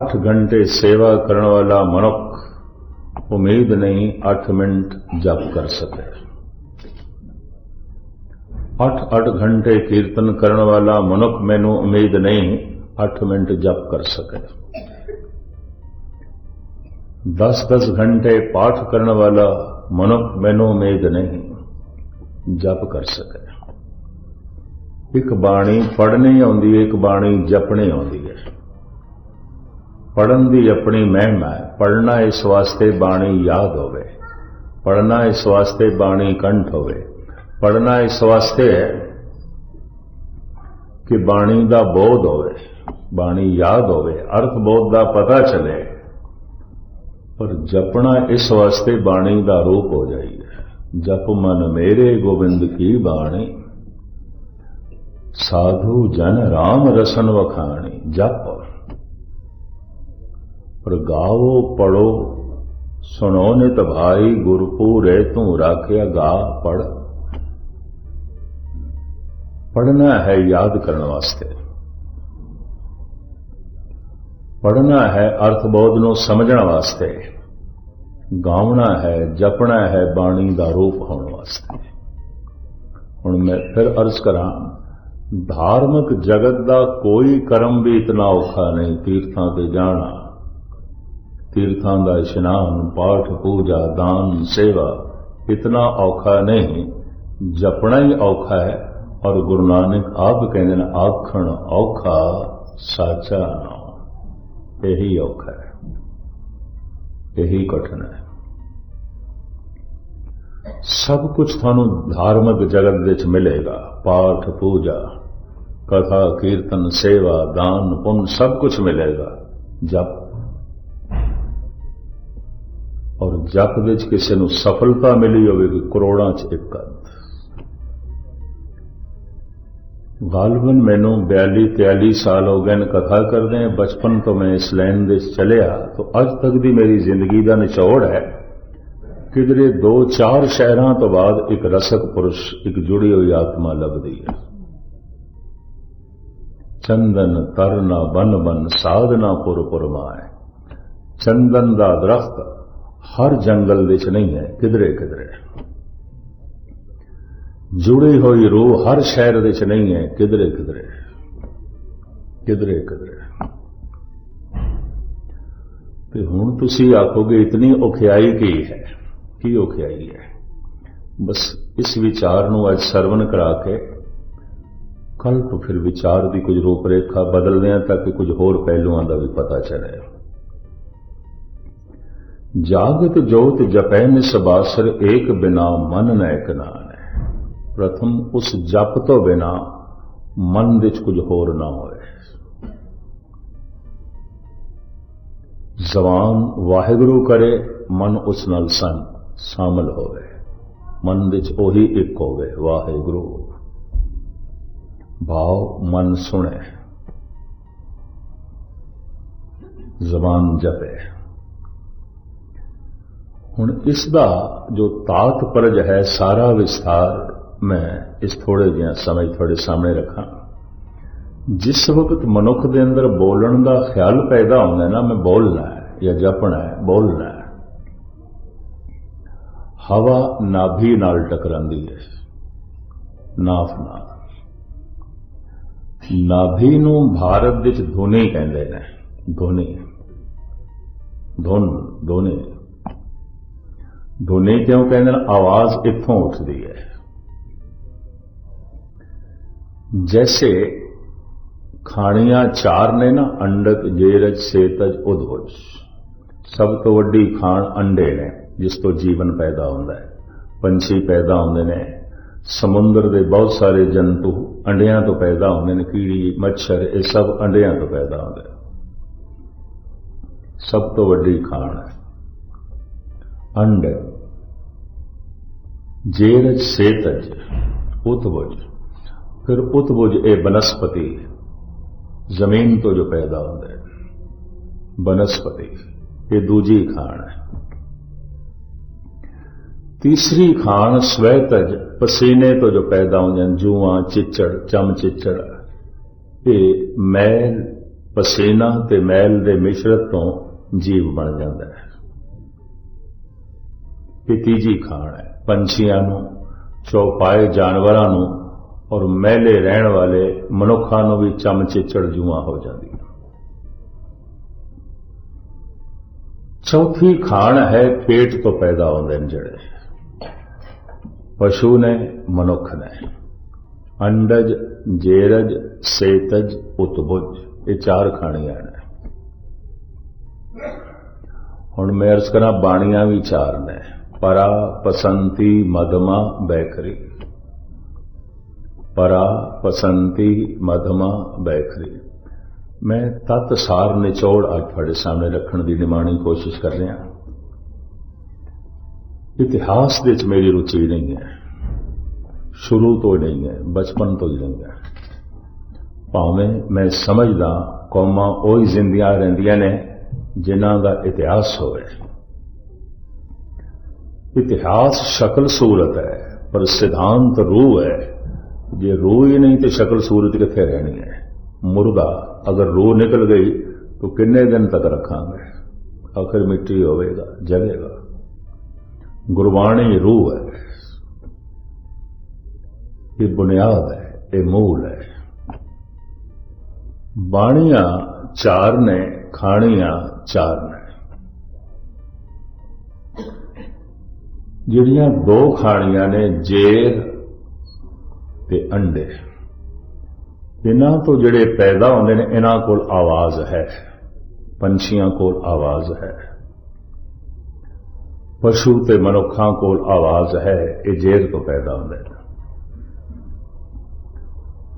ਅੱਠ ਘੰਟੇ ਸੇਵਾ ਕਰਨ ਵਾਲਾ ਮਨੁੱਖ ਉਮੀਦ ਨਹੀਂ 8 ਮਿੰਟ ਜਪ ਕਰ ਸਕੇ। 8-8 ਘੰਟੇ ਕੀਰਤਨ ਕਰਨ ਵਾਲਾ ਮਨੁੱਖ ਮੈਨੂੰ ਉਮੀਦ ਨਹੀਂ 8 ਮਿੰਟ ਜਪ ਕਰ ਸਕੇ। 10-10 ਘੰਟੇ ਪਾਠ ਕਰਨ ਵਾਲਾ ਮਨੁੱਖ ਮੈਨੂੰ ਉਮੀਦ ਨਹੀਂ ਜਪ ਕਰ ਸਕੇ। ਇੱਕ ਬਾਣੀ ਪੜ੍ਹਨੀ ਆਉਂਦੀ ਹੈ, ਇੱਕ ਬਾਣੀ ਜਪਣੀ ਆਉਂਦੀ ਹੈ। ਪੜਨ ਦੀ ਆਪਣੀ ਮਹਿਮਾ ਹੈ। ਪੜਨਾ ਇਸ ਵਾਸਤੇ ਬਾਣੀ ਯਾਦ ਹੋਵੇ। ਪੜਨਾ ਇਸ ਵਾਸਤੇ ਬਾਣੀ ਕੰਠ ਹੋਵੇ। ਪੜਨਾ ਇਸ ਵਾਸਤੇ ਹੈ ਕਿ ਬਾਣੀ ਦਾ ਬੋਧ ਹੋਵੇ। ਬਾਣੀ ਯਾਦ ਹੋਵੇ। ਅਰਥ ਬੋਧ ਦਾ ਪਤਾ ਚਲੇ। ਪਰ ਜਪਣਾ ਇਸ ਵਾਸਤੇ ਬਾਣੀ ਦਾ ਰੂਪ ਹੋ ਜਾਈਏ ਜਪ ਮਨ ਮੇਰੇ ਗੋਬਿੰਦ ਕੀ ਬਾਣੀ? ਸਾਧੂ ਜਨ ਰਾਮ ਰਸਨ ਵਖਾਣੀ। ਜਪ ਪਰ ਗਾਵੋ ਪੜੋ, ਸੁਣੋ ਨਿਤ ਭਾਈ, ਗੁਰਪੂਰੇ ਤੂੰ ਰਾਖਿਆ ਗਾ, ਪੜ। ਪੜਨਾ ਹੈ ਯਾਦ ਕਰਨ ਵਾਸਤੇ। ਪੜਨਾ ਹੈ ਅਰਥ ਬੋਧ ਨੂੰ ਸਮਝਣ ਵਾਸਤੇ। ਗਾਉਣਾ ਹੈ, ਜਪਣਾ ਹੈ ਬਾਣੀ ਦਾ ਰੂਪ ਹੋਣ ਵਾਸਤੇ। ਹੁਣ ਮੈਂ ਫਿਰ ਅਰਜ਼ ਕਰਾਂ, ਧਾਰਮਿਕ ਜਗਤ ਦਾ ਕੋਈ ਕਰਮ ਵੀ ਇਤਨਾ ਔਖਾ ਨਹੀਂ, ਤੀਰਥਾਂ ਤੇ ਜਾਣਾ। ਤੀਰਥਾਂ ਦਾ ਇਸ਼ਨਾਨ, ਪਾਠ, ਪੂਜਾ, ਦਾਨ, ਸੇਵਾ ਇਤਨਾ ਔਖਾ ਨਹੀਂ। ਜਪਣਾ ਹੀ ਔਖਾ ਹੈ ਔਰ ਗੁਰੂ ਨਾਨਕ ਆਪ ਕਹਿੰਦੇ ਨੇ, ਆਖਣ ਔਖਾ ਸਾਚਾ ਨਾ ਇਹੀ ਔਖਾ ਹੈ। ਇਹੀ ਕਠਿਨ ਹੈ। ਸਭ ਕੁਝ ਤੁਹਾਨੂੰ ਧਾਰਮਿਕ ਜਗਤ ਵਿੱਚ ਮਿਲੇਗਾ। ਪਾਠ, ਪੂਜਾ, ਕਥਾ, ਕੀਰਤਨ, ਸੇਵਾ, ਦਾਨ, ਪੁੰਨ ਸਭ ਕੁਝ ਮਿਲੇਗਾ। ਜਪ ਔਰ ਜਪ ਵਿੱਚ ਕਿਸੇ ਨੂੰ ਸਫਲਤਾ ਮਿਲੀ ਹੋਵੇਗੀ ਕਰੋੜਾਂ ਚ ਇੱਕ ਅੱਧ। ਗਾਲਬਨ ਮੈਨੂੰ 42 43 ਸਾਲ ਹੋ ਗਏ ਨੇ ਕਥਾ ਕਰਦੇ ਹਾਂ। ਬਚਪਨ ਤੋਂ ਮੈਂ ਇਸ ਲਾਈਨ ਦੇ ਚਲਿਆ। ਤਾਂ ਅੱਜ ਤੱਕ ਦੀ ਮੇਰੀ ਜ਼ਿੰਦਗੀ ਦਾ ਨਿਚੋੜ ਹੈ। ਕਿਧਰੇ ਦੋ ਚਾਰ ਸ਼ਹਿਰਾਂ ਤੋਂ ਬਾਅਦ ਇੱਕ ਰਸਕ ਪੁਰਸ਼, ਇੱਕ ਜੁੜੀ ਹੋਈ ਆਤਮਾ ਲੱਭਦੀ ਹੈ। ਚੰਦਨ ਤਰਨਾ ਬਨ ਬਨ ਸਾਧਨਾ ਪੁਰ ਪੁਰਮਾਏ ਚੰਦਨ ਦਾ ਦਰਖਤ ਹਰ ਜੰਗਲ ਵਿੱਚ ਨਹੀਂ ਹੈ, ਕਿਧਰੇ ਕਿਧਰੇ। ਜੁੜੀ ਹੋਈ ਰੂਹ ਹਰ ਸ਼ਹਿਰ ਵਿੱਚ ਨਹੀਂ ਹੈ, ਕਿਧਰੇ ਕਿਧਰੇ। ਕਿਧਰੇ ਕਿਧਰੇ। ਤੇ ਹੁਣ ਤੁਸੀਂ ਆਖੋਗੇ, ਇਤਨੀ ਔਖਿਆਈ ਕੀ ਹੈ? ਕੀ ਔਖਿਆਈ ਹੈ? ਬਸ ਇਸ ਵਿਚਾਰ ਨੂੰ ਅੱਜ ਸਰਵਣ ਕਰਾ ਕੇ ਕੱਲ ਤੋਂ ਫਿਰ ਵਿਚਾਰ ਦੀ ਕੁਝ ਰੂਪਰੇਖਾ ਬਦਲਦੇ ਹਾਂ ਤਾਂ ਕਿ ਕੁਝ ਹੋਰ ਪਹਿਲੂਆਂ ਦਾ ਵੀ ਪਤਾ ਚੱਲੇ ਜਾਗਤ ਜੋਤ ਜਪੈ ਨਿਸਬਾਸਰ ਏਕ ਬਿਨਾ ਮਨ ਨ ਇਕ ਨਾਨ। ਹੈ ਪ੍ਰਥਮ ਉਸ ਜਪ ਤੋਂ ਬਿਨਾ ਮਨ ਵਿੱਚ ਕੁਝ ਹੋਰ ਨਾ ਹੋਵੇ ਜ਼ਬਾਨ ਵਾਹਿਗੁਰੂ ਕਰੇ, ਮਨ ਉਸ ਨਾਲ ਸੰਗ ਸ਼ਾਮਲ ਹੋਵੇ। ਮਨ ਵਿੱਚ ਉਹੀ ਇੱਕ ਹੋਵੇ, ਵਾਹਿਗੁਰੂ। ਭਾਵ ਮਨ ਸੁਣੇ। ਜ਼ਬਾਨ ਜਪੇ। ਹੁਣ ਇਸ ਦਾ ਜੋ ਤਾਤਪਰਜ ਹੈ ਸਾਰਾ ਵਿਸਥਾਰ ਮੈਂ ਇਸ ਥੋੜੇ ਜਿਹਾ ਸਮੇਂ ਤੁਹਾਡੇ ਸਾਹਮਣੇ ਰੱਖਾਂ। ਜਿਸ ਵਕਤ ਮਨੁੱਖ ਦੇ ਅੰਦਰ ਬੋਲਣ ਦਾ ਖਿਆਲ ਪੈਦਾ ਹੁੰਦਾ ਨਾ, ਮੈਂ ਬੋਲਣਾ ਹੈ ਜਾਂ ਜਪਣਾ ਹੈ, ਬੋਲਣਾ ਹੈ। ਹਵਾ ਨਾਭੀ ਨਾਲ ਟਕਰਾਂਦੀ ਹੈ। ਨਾਫ ਨਾਲ ਨਾਭੀ ਨੂੰ ਭਾਰਤ ਵਿੱਚ ਧੋਨੀ ਕਹਿੰਦੇ ਨੇ। ਧੋਨੀ। ਧੁਨ, ਧੋਨੀ। ਧੁਨੀ ਕਿਉਂ ਕਹਿੰਦੇ ਨੇ? ਆਵਾਜ਼ ਇੱਥੋਂ ਉੱਠਦੀ ਹੈ? ਜੈਸੇ ਖਾਣੀਆਂ ਚਾਰ ਨੇ ਨਾ, ਅੰਡਕ, ਜੇਰਜ, ਸੇਤਜ ਉਦਵਜ ਸਭ ਤੋਂ ਵੱਡੀ ਖਾਣ ਅੰਡੇ ਨੇ, ਜਿਸ ਤੋਂ ਜੀਵਨ ਪੈਦਾ ਹੁੰਦਾ ਹੈ। ਪੰਛੀ ਪੈਦਾ ਹੁੰਦੇ ਨੇ। ਸਮੁੰਦਰ ਦੇ ਬਹੁਤ ਸਾਰੇ ਜੰਤੂ ਅੰਡਿਆਂ ਤੋਂ ਪੈਦਾ ਹੁੰਦੇ ਨੇ। ਕੀੜੀ, ਮੱਛਰ, ਇਹ ਸਭ ਅੰਡਿਆਂ ਤੋਂ ਪੈਦਾ ਹੁੰਦੇ ਸਭ ਤੋਂ ਵੱਡੀ ਖਾਣ ਹੈ। ਅੰਡ ਜੇਰਜ ਸੇਤਜ ਉਤਵਜ ਫਿਰ ਉਤਵਜ ਇਹ ਬਨਸਪਤੀ, ਜ਼ਮੀਨ ਤੋਂ ਜੋ ਪੈਦਾ ਹੁੰਦਾ ਹੈ। ਬਨਸਪਤੀ, ਇਹ ਦੂਜੀ ਖਾਣ ਹੈ। ਤੀਸਰੀ ਖਾਣ ਸਵੈਤਜ, ਪਸੀਨੇ ਤੋਂ ਜੋ ਪੈਦਾ ਹੁੰਦੇ ਹਨ, ਜੂਆਂ, ਚਿੱਚੜ, ਚਮ ਚਿੱਚੜ। ਇਹ ਮੈਲ, ਪਸੀਨਾ ਤੇ ਮੈਲ ਦੇ ਮਿਸ਼ਰਤ ਤੋਂ ਜੀਵ ਬਣ ਜਾਂਦਾ ਹੈ। ਇਹ ਤੀਜੀ ਖਾਣ ਹੈ। ਪੰਛੀਆਂ ਨੂੰ, ਚੌਪਾਏ ਜਾਨਵਰਾਂ ਨੂੰ ਔਰ ਮਹਿਲੇ ਰਹਿਣ ਵਾਲੇ ਮਨੁੱਖਾਂ ਨੂੰ ਵੀ ਚਮਚਿੱਚੜ ਜੂਆਂ ਹੋ ਜਾਂਦੀ ਚੌਥੀ ਖਾਣ ਹੈ ਪੇਟ ਤੋਂ ਪੈਦਾ ਹੁੰਦੇ ਨੇ ਜਿਹੜੇ। ਪਸ਼ੂ ਨੇ, ਮਨੁੱਖ ਨੇ। ਅੰਡਜ, ਜੇਰਜ, ਸੇਤਜ ਉਤਬੁਜ ਇਹ ਚਾਰ ਖਾਣੀਆਂ ਨੇ। ਹੁਣ ਮੈਂ ਅਰਜ਼ ਕਰਾਂ ਬਾਣੀਆਂ ਵੀ ਚਾਰ ਨੇ। ਪਰਾ ਪਸੰਤੀ ਮਦਮਾ ਬੈਖਰੀ ਪਰਾ ਪਸੰਤੀ ਮਦਮਾ ਬੈਖਰੀ ਮੈਂ ਤਤ ਸਾਰ ਨਿਚੋੜ ਅੱਜ ਤੁਹਾਡੇ ਸਾਹਮਣੇ ਰੱਖਣ ਦੀ ਨਿਮਾਣੀ ਕੋਸ਼ਿਸ਼ ਕਰ ਰਿਹਾ ਇਤਿਹਾਸ ਦੇ ਵਿੱਚ ਮੇਰੀ ਰੁਚੀ ਨਹੀਂ ਹੈ ਸ਼ੁਰੂ ਤੋਂ ਨਹੀਂ ਹੈ ਬਚਪਨ ਤੋਂ ਹੀ ਨਹੀਂ ਹੈ ਭਾਵੇਂ ਮੈਂ ਸਮਝਦਾ ਕੌਮਾਂ ਉਹੀ ਜ਼ਿੰਦੀਆਂ ਰਹਿੰਦੀਆਂ ਨੇ ਜਿਨ੍ਹਾਂ ਦਾ ਇਤਿਹਾਸ ਹੋਵੇ ਇਤਿਹਾਸ ਸ਼ਕਲ ਸੂਰਤ ਹੈ, ਪਰ ਸਿਧਾਂਤ ਰੂਹ ਹੈ। ਜੇ ਰੂਹ ਹੀ ਨਹੀਂ ਤੇ ਸ਼ਕਲ ਸੂਰਤ ਕਿੱਥੇ ਰਹਿਣੀ ਹੈ? ਮੁਰਦਾ, ਅਗਰ ਰੂਹ ਨਿਕਲ ਗਈ, ਤਾਂ ਕਿੰਨੇ ਦਿਨ ਤੱਕ ਰੱਖਾਂਗੇ? ਆਖਰ ਮਿੱਟੀ ਹੋਵੇਗਾ, ਜਲੇਗਾ। ਗੁਰਬਾਣੀ ਰੂਹ ਹੈ। ਇਹ ਬੁਨਿਆਦ ਹੈ, ਇਹ ਮੂਲ ਹੈ। ਬਾਣੀਆਂ ਚਾਰ ਨੇ, ਖਾਣੀਆਂ ਚਾਰ ਨੇ। ਜਿਹੜੀਆਂ ਦੋ ਖਾਣੀਆਂ ਨੇ, ਜੇਰ ਤੇ ਅੰਡੇ। ਇਹਨਾਂ ਤੋਂ ਜਿਹੜੇ ਪੈਦਾ ਹੁੰਦੇ ਨੇ, ਇਹਨਾਂ ਕੋਲ ਆਵਾਜ਼ ਹੈ। ਪੰਛੀਆਂ ਕੋਲ ਆਵਾਜ਼ ਹੈ। ਪਸ਼ੂ ਤੇ ਮਨੁੱਖਾਂ ਕੋਲ ਆਵਾਜ਼ ਹੈ, ਇਹ ਜੇਰ ਤੋਂ ਪੈਦਾ ਹੁੰਦੇ ਨੇ।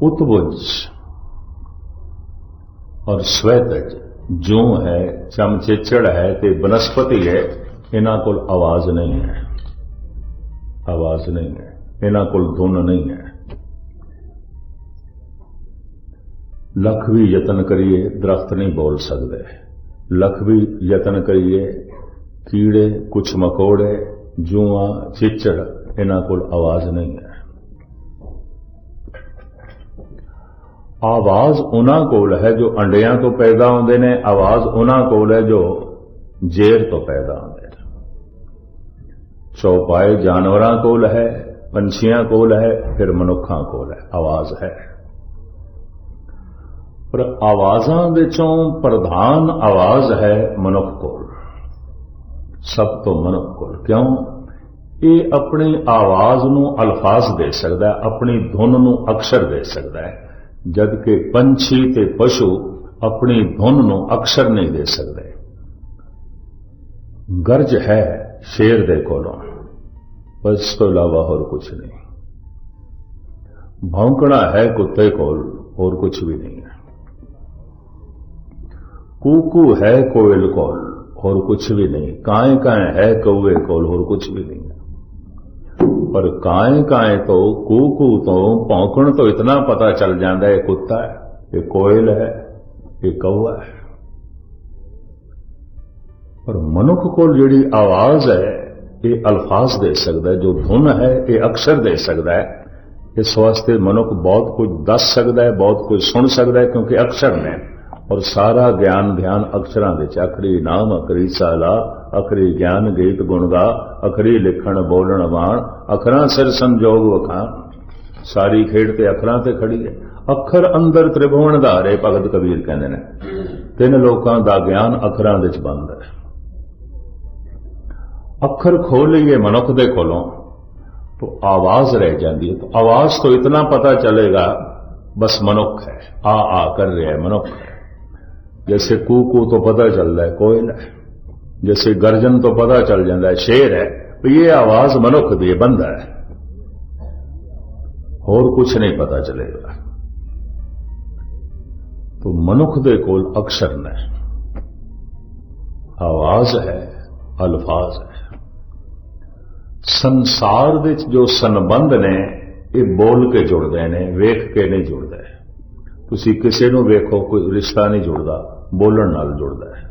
ਉਤਬੁਜ ਔਰ ਸਵੈਤਜ ਜੋ ਹੈ, ਚਮਚੇਚੜ ਹੈ ਤੇ ਬਨਸਪਤੀ ਹੈ, ਇਹਨਾਂ ਕੋਲ ਆਵਾਜ਼ ਨਹੀਂ ਹੈ। ਆਵਾਜ਼ ਨਹੀਂ ਹੈ। ਇਹਨਾਂ ਕੋਲ ਧੁਨ ਨਹੀਂ ਹੈ। ਲੱਖ ਵੀ ਯਤਨ ਕਰੀਏ, ਦਰਖਤ ਨਹੀਂ ਬੋਲ ਸਕਦੇ। ਲੱਖ ਵੀ ਯਤਨ ਕਰੀਏ, ਕੀੜੇ, ਕੁਛ ਮਕੌੜੇ, ਜੂਆਂ, ਚਿੱਚੜ, ਇਹਨਾਂ ਕੋਲ ਆਵਾਜ਼ ਨਹੀਂ ਹੈ। ਆਵਾਜ਼ ਉਹਨਾਂ ਕੋਲ ਹੈ ਜੋ ਅੰਡਿਆਂ ਤੋਂ ਪੈਦਾ ਹੁੰਦੇ ਨੇ, ਆਵਾਜ਼ ਉਹਨਾਂ ਕੋਲ ਹੈ ਜੋ ਜ਼ੇਰ ਤੋਂ ਪੈਦਾ ਹੁੰਦੇ ਨੇ ਚੌਪਾਏ ਜਾਨਵਰਾਂ ਕੋਲ ਹੈ, ਪੰਛੀਆਂ ਕੋਲ ਹੈ, ਫਿਰ ਮਨੁੱਖਾਂ ਕੋਲ ਹੈ। ਆਵਾਜ਼ ਹੈ। ਪਰ ਆਵਾਜ਼ਾਂ ਵਿੱਚੋਂ ਪ੍ਰਧਾਨ ਆਵਾਜ਼ ਹੈ ਮਨੁੱਖ ਕੋਲ। ਸਭ ਤੋਂ ਮਨੁੱਖ ਕੋਲ। ਕਿਉਂ? ਇਹ ਆਪਣੀ ਆਵਾਜ਼ ਨੂੰ ਅਲਫਾਜ਼ ਦੇ ਸਕਦਾ ਹੈ, ਆਪਣੀ ਧੁਨ ਨੂੰ ਅਕਸ਼ਰ ਦੇ ਸਕਦਾ ਹੈ। ਜਦ ਕਿ ਪੰਛੀ ਤੇ ਪਸ਼ੂ ਆਪਣੀ ਧੁਨ ਨੂੰ ਅਕਸ਼ਰ ਨਹੀਂ ਦੇ ਸਕਦੇ। ਗਰਜ ਹੈ ਸ਼ੇਰ ਦੇ ਕੋਲੋਂ ਬਸ ਇਸ ਤੋਂ ਇਲਾਵਾ ਹੋਰ ਕੁਝ ਨਹੀਂ ਭੌਂਕਣਾ ਹੈ ਕੁੱਤੇ ਕੋਲ ਹੋਰ ਕੁਝ ਵੀ ਨਹੀਂ ਹੈ ਕੂਕੂ ਹੈ ਕੋਇਲ ਕੋਲ ਹੋਰ ਕੁਝ ਵੀ ਨਹੀਂ ਕਾਏ ਕਾਏ ਹੈ ਕौवे ਕੋਲ ਹੋਰ ਕੁਝ ਵੀ ਨਹੀਂ ਹੈ ਪਰ ਕਾਏ ਕਾਏ ਤੋਂ ਕੂਕੂ ਤੋਂ ਭੌਂਕਣ ਤੋਂ ਇਤਨਾ ਪਤਾ ਚੱਲ ਜਾਂਦਾ ਹੈ ਕੁੱਤਾ ਹੈ ਇਹ ਕੋਇਲ ਹੈ ਇਹ ਕौवा ਹੈ ਪਰ ਮਨੁੱਖ ਕੋਲ ਜਿਹੜੀ ਆਵਾਜ਼ ਹੈ, ਇਹ ਅਲਫਾਜ਼ ਦੇ ਸਕਦਾ ਜੋ ਧੁਨ ਹੈ, ਇਹ ਅਕਸ਼ਰ ਦੇ ਸਕਦਾ ਹੈ। ਇਸ ਵਾਸਤੇ ਮਨੁੱਖ ਬਹੁਤ ਕੁਝ ਦੱਸ ਸਕਦਾ ਹੈ, ਬਹੁਤ ਕੁਝ ਸੁਣ ਸਕਦਾ ਹੈ, ਕਿਉਂਕਿ ਅਕਸ਼ਰ ਨੇ। ਔਰ ਸਾਰਾ ਗਿਆਨ ਧਿਆਨ ਅਕਸ਼ਰਾਂ ਵਿੱਚ ਅਖਰੀ ਨਾਮ, ਅਖਰੀ ਸਾਲਾ, ਅਖਰੀ ਗਿਆਨ ਗੀਤ ਗੁਣਗਾ ਅਖਰੀ ਲਿਖਣ, ਬੋਲਣ, ਵਾਣ, ਅਖਰਾਂ ਸਿਰ ਸੰਜੋਗ ਵਖਾਂ ਸਾਰੀ ਖੇਡ ਤੇ ਅਖਰਾਂ ਤੇ ਖੜੀ ਹੈ। ਅੱਖਰ ਅੰਦਰ ਤ੍ਰਿਭੁਵਨ ਧਾਰੇ, ਭਗਤ ਕਬੀਰ ਕਹਿੰਦੇ ਨੇ। ਤਿੰਨ ਲੋਕਾਂ ਦਾ ਗਿਆਨ ਅਖਰਾਂ ਵਿੱਚ ਬੰਦ ਹੈ। ਅੱਖਰ ਖੋਲ ਲਈਏ ਮਨੁੱਖ ਦੇ ਕੋਲੋਂ तो आवाज रह जाती है तो आवाज तो इतना पता चलेगा बस मनुख है आ आ कर रहे हैं मनुख है जैसे कू कू तो पता चल रहा है कोयल है जैसे गर्जन तो पता चल जाता है शेर है तो ये आवाज मनुख दी है बंद है और कुछ नहीं पता चलेगा तो मनुख दे कोल अक्षर ने आवाज है अल्फाज है ਸੰਸਾਰ ਵਿੱਚ ਜੋ ਸੰਬੰਧ ਨੇ, ਇਹ ਬੋਲ ਕੇ ਜੁੜਦੇ ਨੇ, ਵੇਖ ਕੇ ਨਹੀਂ ਜੁੜਦੇ। ਤੁਸੀਂ ਕਿਸੇ ਨੂੰ ਵੇਖੋ, ਕੋਈ ਰਿਸ਼ਤਾ ਨਹੀਂ ਜੁੜਦਾ, ਬੋਲਣ ਨਾਲ ਜੁੜਦਾ ਹੈ।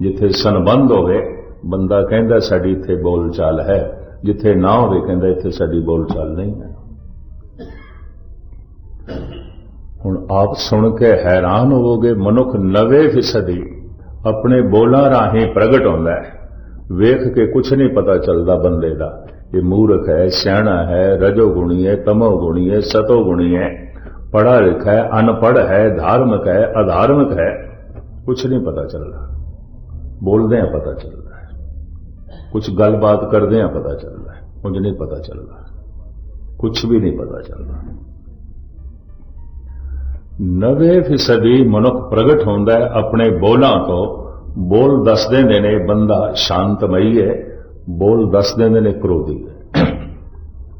ਜਿੱਥੇ ਸੰਬੰਧ ਹੋਵੇ, ਬੰਦਾ ਕਹਿੰਦਾ ਸਾਡੀ ਇੱਥੇ ਬੋਲਚਾਲ ਹੈ। ਜਿੱਥੇ ਨਾ ਹੋਵੇ, ਕਹਿੰਦਾ ਇੱਥੇ ਸਾਡੀ ਬੋਲਚਾਲ ਨਹੀਂ ਹੈ। ਹੁਣ ਆਪ ਸੁਣ ਕੇ ਹੈਰਾਨ ਹੋਵੋਗੇ, ਮਨੁੱਖ 90% ਆਪਣੇ ਬੋਲਾਂ ਰਾਹੀਂ ਪ੍ਰਗਟ ਹੁੰਦਾ ਹੈ। ਵੇਖ ਕੇ ਕੁਝ ਨਹੀਂ ਪਤਾ ਚੱਲਦਾ ਬੰਦੇ ਦਾ। ਇਹ ਮੂਰਖ ਹੈ, ਸਿਆਣਾ ਹੈ, ਰਜੋ ਗੁਣੀ ਹੈ, ਤਮੋ ਗੁਣੀ ਹੈ ਸਤੋਗੁਣੀ ਹੈ। ਪੜਾ ਲਿਖਾ ਹੈ ਅਨਪੜ ਹੈ, ਧਾਰਮਿਕ ਹੈ, ਅਧਾਰਮਿਕ ਹੈ। ਕੁਝ ਨਹੀਂ ਪਤਾ ਚੱਲਦਾ। ਬੋਲਦੇ ਆ ਪਤਾ ਚੱਲਦਾ ਹੈ। ਕੁਝ ਗੱਲਬਾਤ ਕਰਦੇ ਆ ਪਤਾ ਚੱਲਦਾ ਹੈ। ਕੁਝ ਨਹੀਂ ਪਤਾ ਚੱਲਦਾ। ਕੁਝ ਵੀ ਨਹੀਂ ਪਤਾ ਚੱਲਦਾ। 90% ਮਨੁੱਖ ਪ੍ਰਗਟ ਹੁੰਦਾ ਹੈ ਆਪਣੇ ਬੋਲਾਂ ਤੋਂ। ਬੋਲ ਦੱਸ ਦਿੰਦੇ ਨੇ, ਬੰਦਾ ਸ਼ਾਂਤਮਈ ਹੈ, ਬੋਲ ਦੱਸ ਦਿੰਦੇ ਨੇ ਕ੍ਰੋਧੀ ਹੈ।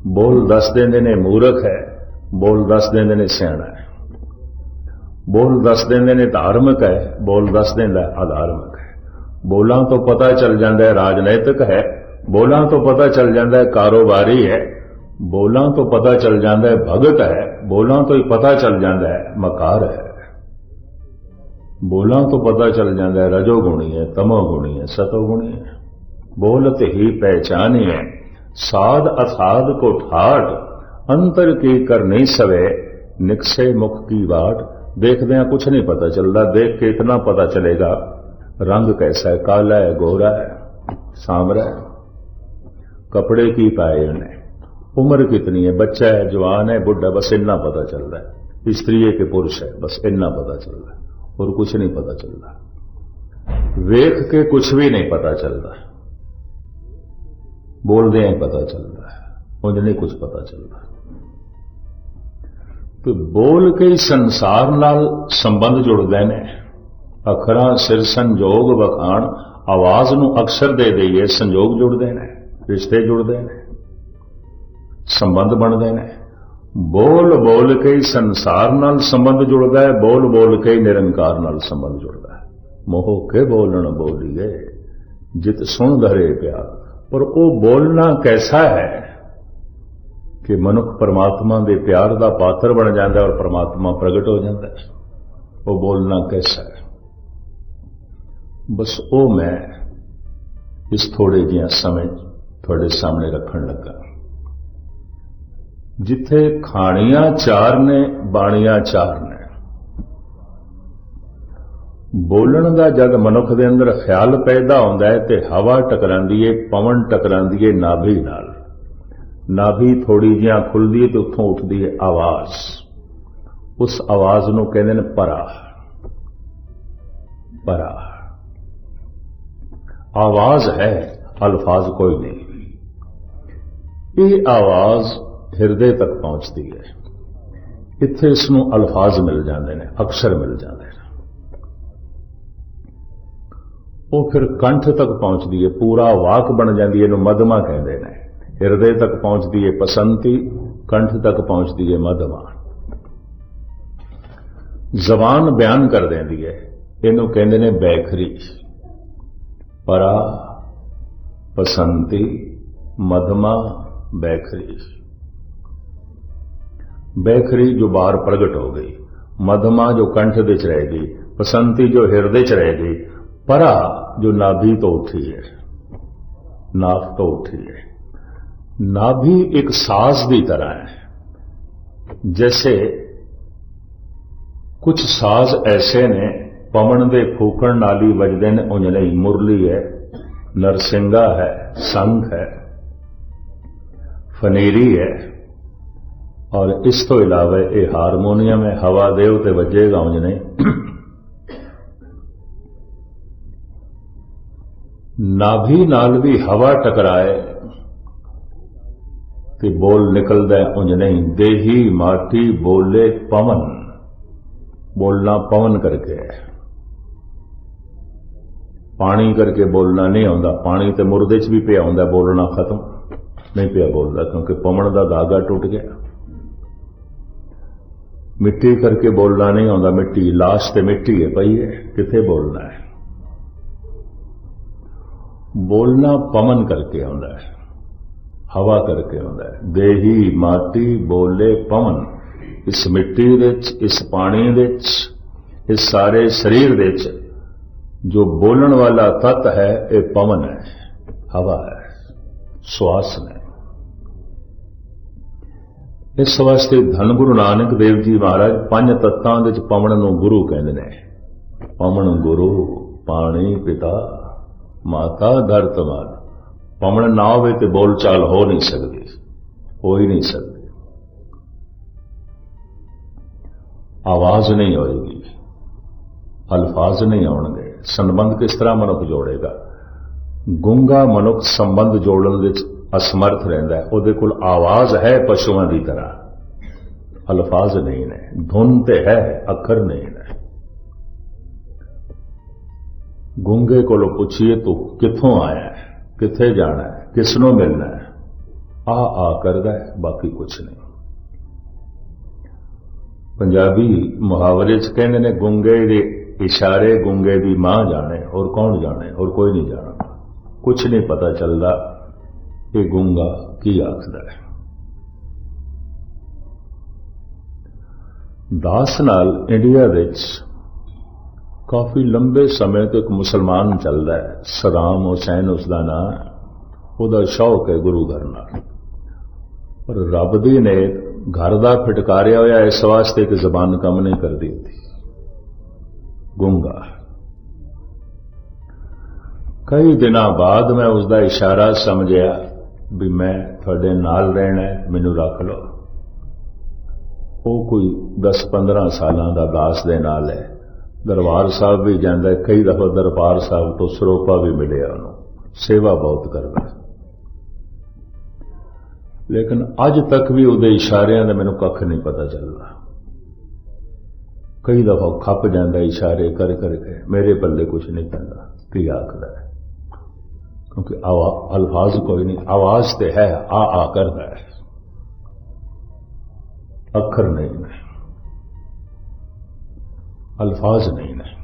ਬੋਲ ਦੱਸ ਦਿੰਦੇ ਨੇ ਮੂਰਖ ਹੈ, ਬੋਲ ਦੱਸ ਦਿੰਦੇ ਨੇ ਸਿਆਣਾ ਹੈ। ਬੋਲ ਦੱਸ ਦਿੰਦੇ ਨੇ ਧਾਰਮਿਕ ਹੈ, ਬੋਲ ਦੱਸ ਦਿੰਦਾ ਆਧਾਰਮਿਕ ਹੈ। ਬੋਲਾਂ ਤੋਂ ਪਤਾ ਚੱਲ ਜਾਂਦਾ ਹੈ ਰਾਜਨੀਤਿਕ ਹੈ, ਬੋਲਾਂ ਤੋਂ ਪਤਾ ਚੱਲ ਜਾਂਦਾ ਹੈ ਕਾਰੋਬਾਰੀ ਹੈ, ਬੋਲਾਂ ਤੋਂ ਪਤਾ ਚੱਲ ਜਾਂਦਾ ਹੈ ਭਗਤ ਹੈ, ਬੋਲਾਂ ਤੋਂ ਹੀ ਪਤਾ ਚੱਲ ਜਾਂਦਾ ਹੈ ਮਕਾਰ ਹੈ। ਬੋਲਾਂ ਤੋਂ ਪਤਾ ਚੱਲ ਜਾਂਦਾ ਹੈ ਰਜੋਗੁਣੀ ਹੈ ਤਮੋਗੁਣੀ ਹੈ ਸਤੋਗੁਣੀ ਹੈ ਬੋਲਤ ਹੀ ਪਹਿਚਾਨੀ ਹੈ ਸਾਧ ਅਸਾਧ ਕੋ ਠਾਟ ਅੰਤਰ ਕੀ ਕਰ ਨਹੀਂ ਸਵੇ ਨਿਕਸੇ ਮੁਖ ਕੀ ਬਾਟ ਦੇਖਦੇ ਆ ਕੁਝ ਨਹੀਂ ਪਤਾ ਚੱਲਦਾ ਦੇਖ ਕੇ ਇਤਨਾ ਪਤਾ ਚਲੇਗਾ ਰੰਗ कैसा है काला है गोरा है सांवरा है कपड़े की पाए उन्हें उम्र कितनी है बच्चा है जवान है बुढ़ा बस इतना पता चल रहा है स्त्री है कि पुरुष है बस इतना पता चल रहा है और कुछ नहीं पता चल रहा वेख के कुछ भी नहीं पता चल रहा बोलते हैं पता चल रहा है उन्हें नहीं कुछ पता चल रहा ਤੇ ਬੋਲ ਕੇ ਹੀ ਸੰਸਾਰ ਨਾਲ ਸੰਬੰਧ ਜੁੜਦੇ ਨੇ ਅੱਖਰਾਂ ਸਿਰ ਸੰਜੋਗ ਵਖਾਣ ਆਵਾਜ਼ ਨੂੰ ਅਕਸ਼ਰ ਦੇ ਦਈਏ ਸੰਜੋਗ ਜੁੜਦੇ ਨੇ ਰਿਸ਼ਤੇ ਜੁੜਦੇ ਨੇ ਸੰਬੰਧ ਬਣਦੇ ਨੇ ਬੋਲ ਬੋਲ ਕੇ ਹੀ ਸੰਸਾਰ ਨਾਲ ਸੰਬੰਧ ਜੁੜਦਾ ਹੈ ਬੋਲ ਬੋਲ ਕੇ ਹੀ ਨਿਰੰਕਾਰ ਨਾਲ ਸੰਬੰਧ ਜੁੜਦਾ ਹੈ। ਮੋਹ ਕੇ ਬੋਲਣ ਬੋਲੀਏ, ਜਿਤ ਸੁਣ ਧਰੇ ਪਿਆਰ ਪਰ ਉਹ ਬੋਲਣਾ ਕੈਸਾ ਹੈ ਕਿ ਮਨੁੱਖ ਪਰਮਾਤਮਾ ਦੇ ਪਿਆਰ ਦਾ ਪਾਤਰ ਬਣ ਜਾਂਦਾ ਔਰ ਪਰਮਾਤਮਾ ਪ੍ਰਗਟ ਹੋ ਜਾਂਦਾ ਉਹ ਬੋਲਣਾ ਕੈਸਾ ਹੈ? ਬਸ ਉਹ ਮੈਂ ਇਸ ਥੋੜੇ ਜਿਹਾ ਸਮੇਂ ਤੁਹਾਡੇ ਸਾਹਮਣੇ ਰੱਖਣ ਲੱਗਾ। ਜਿੱਥੇ ਖਾਣੀਆਂ ਚਾਰ ਨੇ, ਬਾਣੀਆਂ ਚਾਰ ਨੇ। ਬੋਲਣ ਦਾ ਜਦ ਮਨੁੱਖ ਦੇ ਅੰਦਰ ਖਿਆਲ ਪੈਦਾ ਹੁੰਦਾ ਹੈ ਤੇ ਹਵਾ ਟਕਰਾਂਦੀ ਏ, ਪਵਨ ਟਕਰਾਂਦੀ ਏ ਨਾਭੀ ਨਾਲ। ਨਾਭੀ ਥੋੜੀ ਜਿਹਾ ਖੁੱਲਦੀ ਹੈ ਤੇ ਉੱਥੋਂ ਉੱਠਦੀ ਹੈ ਆਵਾਜ਼। ਉਸ ਆਵਾਜ਼ ਨੂੰ ਕਹਿੰਦੇ ਨੇ ਪਰਾ। ਪਰਾ। ਆਵਾਜ਼ ਹੈ, ਅਲਫਾਜ਼ ਕੋਈ ਨਹੀਂ। ਇਹ ਆਵਾਜ਼ ਹਿਰਦੇ ਤੱਕ ਪਹੁੰਚਦੀ ਹੈ। ਇੱਥੇ ਇਸ ਨੂੰ ਅਲਫਾਜ਼ ਮਿਲ ਜਾਂਦੇ ਨੇ, ਅਕਸ਼ਰ ਮਿਲ ਜਾਂਦੇ ਨੇ। ਉਹ ਫਿਰ ਕੰਠ ਤੱਕ ਪਹੁੰਚਦੀ ਹੈ, ਪੂਰਾ ਵਾਕ ਬਣ ਜਾਂਦੀ ਹੈ, ਇਹਨੂੰ ਮਧਮਾ ਕਹਿੰਦੇ ਨੇ। ਹਿਰਦੇ ਤੱਕ ਪਹੁੰਚਦੀ ਹੈ ਪਸੰਤੀ, ਕੰਠ ਤੱਕ ਪਹੁੰਚਦੀ ਹੈ ਮਧਮਾ। ਜ਼ਬਾਨ ਬਿਆਨ ਕਰ ਦਿੰਦੀ ਹੈ, ਇਹਨੂੰ ਕਹਿੰਦੇ ਨੇ ਬੈਖਰੀ। ਪਰਾ, ਪਸੰਤੀ, ਮਧਮਾ, ਬੈਖਰੀ। ਬੈਖਰੀ ਜੋ ਬਾਹਰ ਪ੍ਰਗਟ ਹੋ ਗਈ ਮਧਮਾ ਜੋ ਕੰਠ ਵਿੱਚ ਰਹੇਗੀ ਪਸੰਤੀ ਜੋ ਹਿਰਦੇ 'ਚ ਰਹੇਗੀ ਪਰਾ ਜੋ ਨਾਭੀ ਤੋਂ ਉੱਠੀ ਹੈ ਨਾਕ ਤੋਂ ਉੱਠੀ ਹੈ नाभि एक साज की तरह है जैसे कुछ साज ऐसे ने पवन ਦੇ ਫੂਕਣ ਨਾਲ ਹੀ ਵੱਜਦੇ ਨੇ ਉਂਝ ਨਹੀਂ ਮੁਰਲੀ ਹੈ ਨਰਸਿੰਗਾ ਹੈ ਸੰਖ ਹੈ ਫਨੇਰੀ ਹੈ ਔਰ ਇਸ ਤੋਂ ਇਲਾਵਾ ਇਹ ਹਾਰਮੋਨੀਅਮ ਹੈ, ਹਵਾ ਦੇਵ ਤੇ ਵੱਜੇਗਾ ਉਂਝ ਨਹੀਂ ਨਾਭੀ ਨਾਲ ਵੀ ਹਵਾ ਟਕਰਾਏ ਤੇ ਬੋਲ ਨਿਕਲਦਾ ਉਂਝ ਨਹੀਂ, ਦੇਹੀ ਮਾਟੀ ਬੋਲੇ ਪਵਨ, ਬੋਲਣਾ ਪਵਨ ਕਰਕੇ ਹੈ। ਪਾਣੀ ਕਰਕੇ ਬੋਲਣਾ ਨਹੀਂ ਆਉਂਦਾ, ਪਾਣੀ ਤੇ ਮੁਰਦੇ 'ਚ ਵੀ ਪਿਆ ਹੁੰਦਾ, ਬੋਲਣਾ ਖਤਮ, ਨਹੀਂ ਪਿਆ ਬੋਲਦਾ, ਕਿਉਂਕਿ ਪਵਨ ਦਾ ਧਾਗਾ ਟੁੱਟ ਗਿਆ। ਮਿੱਟੀ ਕਰਕੇ ਬੋਲਣਾ ਨਹੀਂ ਆਉਂਦਾ, ਮਿੱਟੀ ਲਾਸ਼ ਤੇ ਮਿੱਟੀ ਹੈ ਪਈ ਹੈ ਕਿੱਥੇ ਬੋਲਣਾ ਹੈ? ਬੋਲਣਾ ਪਵਨ ਕਰਕੇ ਆਉਂਦਾ ਹੈ, ਹਵਾ ਕਰਕੇ ਆਉਂਦਾ ਹੈ। ਦੇਹੀ ਮਾਟੀ ਬੋਲੇ ਪਵਨ, ਇਸ ਮਿੱਟੀ ਵਿੱਚ, ਇਸ ਪਾਣੀ ਵਿੱਚ, ਇਸ ਸਾਰੇ ਸਰੀਰ ਵਿੱਚ, ਜੋ ਬੋਲਣ ਵਾਲਾ ਤਤ ਹੈ, ਇਹ ਪਵਨ ਹੈ, ਹਵਾ ਹੈ ਸਵਾਸ ਨੇ ਇਸ ਵਾਸਤੇ ਧੰਨ ਗੁਰੂ ਨਾਨਕ ਦੇਵ ਜੀ ਮਹਾਰਾਜ ਪੰਜ ਤੱਤਾਂ ਵਿੱਚ ਪਵਨ ਨੂੰ ਗੁਰੂ ਕਹਿੰਦੇ ਨੇ। ਪਵਨ ਗੁਰੂ, ਪਾਣੀ ਪਿਤਾ, ਮਾਤਾ ਧਰਤ ਮਾਤ ਪਵਨ ਨਾ ਹੋਵੇ ਤੇ ਬੋਲ ਚਾਲ ਹੋ ਨਹੀਂ ਸਕਦੀ। ਹੋ ਹੀ ਨਹੀਂ ਸਕਦੀ। ਆਵਾਜ਼ ਨਹੀਂ ਹੋਏਗੀ। ਅਲਫਾਜ਼ ਨਹੀਂ ਆਉਣਗੇ। ਸੰਬੰਧ ਕਿਸ ਤਰ੍ਹਾਂ ਮਨੁੱਖ ਜੋੜੇਗਾ? ਗੁੰਗਾ ਮਨੁੱਖ ਸੰਬੰਧ ਜੋੜਨ ਵਿੱਚ ਅਸਮਰਥ ਰਹਿੰਦਾ ਹੈ। ਉਹਦੇ ਕੋਲ ਆਵਾਜ਼ ਹੈ ਪਸ਼ੂਆਂ ਦੀ ਤਰ੍ਹਾਂ। ਅਲਫਾਜ਼ ਨਹੀਂ ਨੇ। ਧੁਨ ਤੇ ਹੈ, ਅੱਖਰ ਨਹੀਂ ਨੇ। ਗੁੰਗੇ ਕੋਲੋਂ ਪੁੱਛੀਏ ਤੂੰ, ਕਿੱਥੋਂ ਆਇਆ ਹੈ? ਕਿੱਥੇ ਜਾਣਾ ਹੈ? ਕਿਸ ਨੂੰ ਮਿਲਣਾ ਹੈ? ਆ ਆ ਕਰਦਾ ਹੈ, ਬਾਕੀ ਕੁਝ ਨਹੀਂ। ਪੰਜਾਬੀ ਮੁਹਾਵਰੇ 'ਚ ਕਹਿੰਦੇ ਨੇ, ਗੁੰਗੇ ਦੇ ਇਸ਼ਾਰੇ ਗੁੰਗੇ ਦੀ ਮਾਂ ਜਾਣੇ ਔਰ ਕੌਣ ਜਾਣੇ? ਔਰ ਕੋਈ ਨਹੀਂ ਜਾਣਾ ਕੁਝ ਨਹੀਂ ਪਤਾ ਚੱਲਦਾ। ਇਹ ਗੁੰਗਾ ਕੀ ਆਖਦਾ ਹੈ? ਦਾਸ ਨਾਲ ਇੰਡੀਆ ਵਿੱਚ ਕਾਫੀ ਲੰਬੇ ਸਮੇਂ ਤੋਂ ਇੱਕ ਮੁਸਲਮਾਨ ਚੱਲਦਾ ਹੈ ਸਦਾਮ ਹੁਸੈਨ ਉਸ ਦਾ ਨਾਮ ਉਹਦਾ ਸ਼ੌਕ ਹੈ ਗੁਰੂ ਘਰ ਨਾਲ। ਪਰ ਰੱਬ ਦੀ ਨੇ ਘਰ ਦਾ ਫਟਕਾਰਿਆ ਹੋਇਆ ਇਸ ਵਾਸਤੇ ਕਿ ਜ਼ਬਾਨ ਕੰਮ ਨਹੀਂ ਕਰਦੀ ਹੁੰਦੀ। ਗੁੰਗਾ। ਕਈ ਦਿਨਾਂ ਬਾਅਦ ਮੈਂ ਉਸ ਦਾ ਇਸ਼ਾਰਾ ਸਮਝਿਆ ਵੀ ਮੈਂ ਤੁਹਾਡੇ ਨਾਲ ਰਹਿਣਾ ਮੈਨੂੰ ਰੱਖ ਲਓ। ਉਹ ਕੋਈ 10-15 ਸਾਲਾਂ ਦਾ ਦਾਸ ਦੇ ਨਾਲ ਹੈ। ਦਰਬਾਰ ਸਾਹਿਬ ਵੀ ਜਾਂਦਾ ਕਈ ਦਫਾ ਦਰਬਾਰ ਸਾਹਿਬ ਤੋਂ ਸਰੋਪਾ ਵੀ ਮਿਲਿਆ ਉਹਨੂੰ। ਸੇਵਾ ਬਹੁਤ ਕਰਦਾ ਲੇਕਿਨ ਅੱਜ ਤੱਕ ਵੀ ਉਹਦੇ ਇਸ਼ਾਰਿਆਂ ਦਾ ਮੈਨੂੰ ਕੱਖ ਨਹੀਂ ਪਤਾ ਚੱਲਦਾ। ਕਈ ਦਫਾ ਖੱਪ ਜਾਂਦਾ ਇਸ਼ਾਰੇ ਕਰ ਕਰਕੇ ਮੇਰੇ ਪੱਲੇ ਕੁਝ ਨਹੀਂ ਪੈਂਦਾ। ਕੀ ਆਖਦਾ ਹੈ ਕਿਉਂਕਿ ਆਵਾ ਅਲਫਾਜ਼ ਕੋਈ ਨਹੀਂ ਆਵਾਜ਼ ਤੇ ਹੈ ਆ ਆ ਕਰਦਾ ਹੈ ਅੱਖਰ ਨਹੀਂ ਨੇ ਅਲਫਾਜ਼ ਨਹੀਂ ਨੇ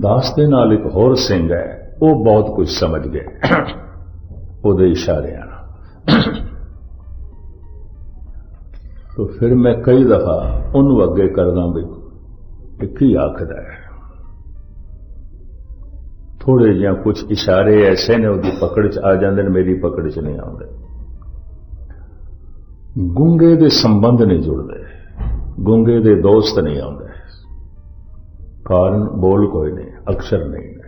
ਦਾਸ ਦੇ ਨਾਲ ਇੱਕ ਹੋਰ ਸਿੰਘ ਹੈ ਉਹ ਬਹੁਤ ਕੁਝ ਸਮਝ ਗਿਆ ਉਹਦੇ ਇਸ਼ਾਰਿਆਂ ਨਾਲ तो फिर मैं कई दफा ਉਹਨੂੰ ਅੱਗੇ ਕਰਦਾ ਵੀ ਇਹ ਕੀ ਆਖਦਾ ਹੈ ਥੋੜੇ ਜਿਹਾ ਕੁਝ ਇਸ਼ਾਰੇ ਐਸੇ ਨੇ ਉਹਦੀ ਪਕੜ 'ਚ ਆ ਜਾਂਦੇ ਨੇ, ਮੇਰੀ ਪਕੜ 'ਚ ਨਹੀਂ ਆਉਂਦੇ। ਗੁੰਗੇ ਦੇ ਸੰਬੰਧ ਨਹੀਂ ਜੁੜਦੇ, ਗੁੰਗੇ ਦੇ ਦੋਸਤ ਨਹੀਂ ਆਉਂਦੇ। ਕਾਰਨ ਬੋਲ ਕੋਈ ਨਹੀਂ, ਅਕਸ਼ਰ ਨਹੀਂ।